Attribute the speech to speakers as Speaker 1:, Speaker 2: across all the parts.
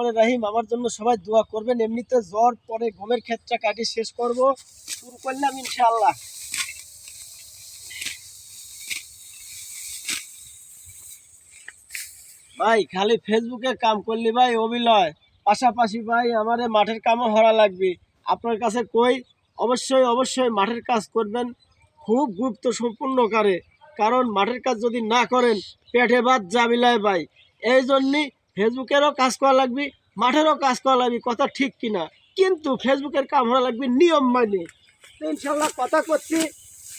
Speaker 1: রহমান রাহিম, আমার জন্য সবাই দোয়া করবেন। এমনিতে জ্বর পরে গমের ক্ষেতটা কাটি শেষ করব। শুরু করলাম ইনশাআল্লাহ। ভাই, খালি ফেসবুকে কাম করলি ভাই অবিলয় পাশাপাশি ভাই, আমারে মাঠের কামও হরা লাগবে। আপনার কাছে কই? অবশ্যই অবশ্যই মাঠের কাজ করবেন। খুব গুরুত্ব সম্পূর্ণ করে। কারণ মাঠের কাজ যদি না করেন, পেটে ভাত জাবিলায় ভাই। এই জন্যই ফেসবুকেরও কাজ করা লাগবে, মাঠেরও কাজ করা লাগবে, কথা ঠিক কিনা। কিন্তু ফেসবুকের কাম হওয়া লাগবে নিয়ম মানে। ইনশাল্লাহ কথা করছি,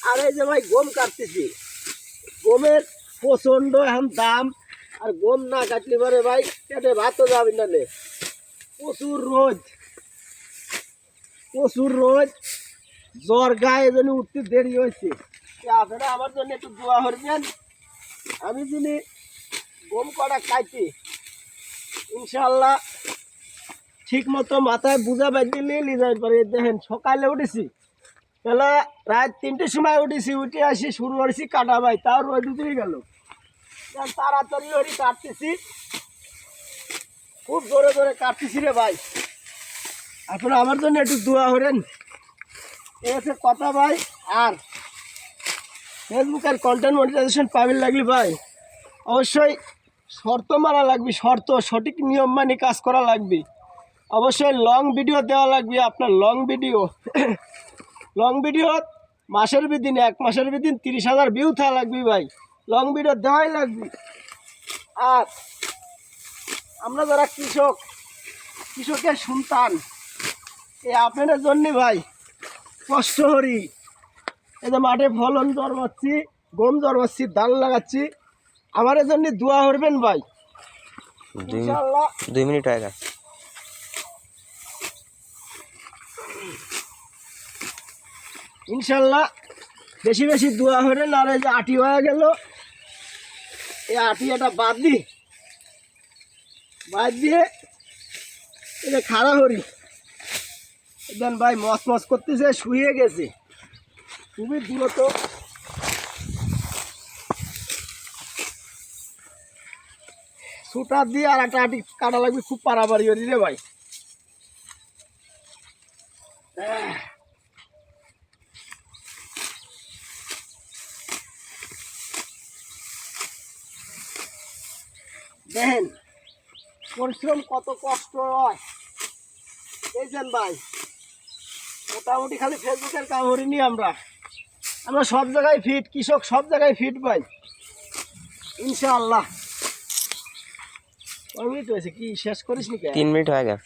Speaker 1: আর এই যে ভাই গম কাটতেছি। গমের প্রচণ্ড এখন দাম, আর গম না কাটলে পরে ভাই পেটে ভাতও যাবে না। প্রচুর রোদ। প্রচুর রোদ। জ্বর গায়ে যেন উঠতে দেরি হয়েছে। আপনারা আমার জন্য একটু দোয়া করবেন। আমি যদি গম কটা খাইছি ইনশাল্লাহ ঠিক মতো মাথায় বুঝা বাঁধি নিয়ে যাই পারে দেখেন, সকালে উঠেছি। তাহলে রাত তিনটের সময় উঠেছি, উঠে আসি, শুরু করেছি কাটা ভাই, তাও রোদ উঠে গেল। তাড়াতাড়ি কাটতেছি। খুব জোরে জোরে কাটতেছি রে ভাই। আপনারা আমার জন্য একটু দোয়া এই হচ্ছে কথা ভাই, আর ফেসবুকের কন্টেন্ট মনিটাইজেশন পাবেন লাগলে ভাই। অবশ্যই শর্ত মারা লাগবে, শর্ত, সঠিক নিয়ম মানে কাজ করা লাগবে। অবশ্যই লং ভিডিও দেওয়া লাগবে, আপনার লং ভিডিও লং ভিডিও মাসের বিদিন, এক মাসের বিদিন তিরিশ হাজার ভিউ থাকা লাগবে ভাই। লং ভিডিও দেওয়াই লাগবে। আর আমরা যারা কৃষক, কৃষকের সন্তান এই আপনাদের জন্য ভাই, কষ্ট করি। এই যে মাঠে ফলন জন্মাচ্ছি গম জন্মাচ্ছি ধান লাগাচ্ছি। আমার জন্য দোয়া করবেন ভাই।
Speaker 2: দুই মিনিট দুই মিনিট হয়ে গেছে।
Speaker 1: ইনশাল্লাহ বেশি বেশি দোয়া হলে না রে যে আটি হয়ে গেল। এই আটি এটা বাদ দি বাদ দিয়ে এটা খাড়া করি। দেন ভাই মস মস করতেছে শুয়ে গেছে। খুবই দূরত সুটার দিয়ে আর একটা আটি কাটা লাগবে, খুব পারাপারি করি রে ভাই। দেখেন, পরিশ্রম কত কষ্ট হয়। দেখছেন ভাই, মোটামুটি খালি ফেসবুকের কামড়ি নি আমরা। আমরা সব জায়গায় ফিট কৃষক সব জায়গায় ফিট পাই ইনশাআল্লাহ। মিনিট হয়েছে কি শেষ করিস নি কে?
Speaker 2: তিন মিনিট হয়ে গেছে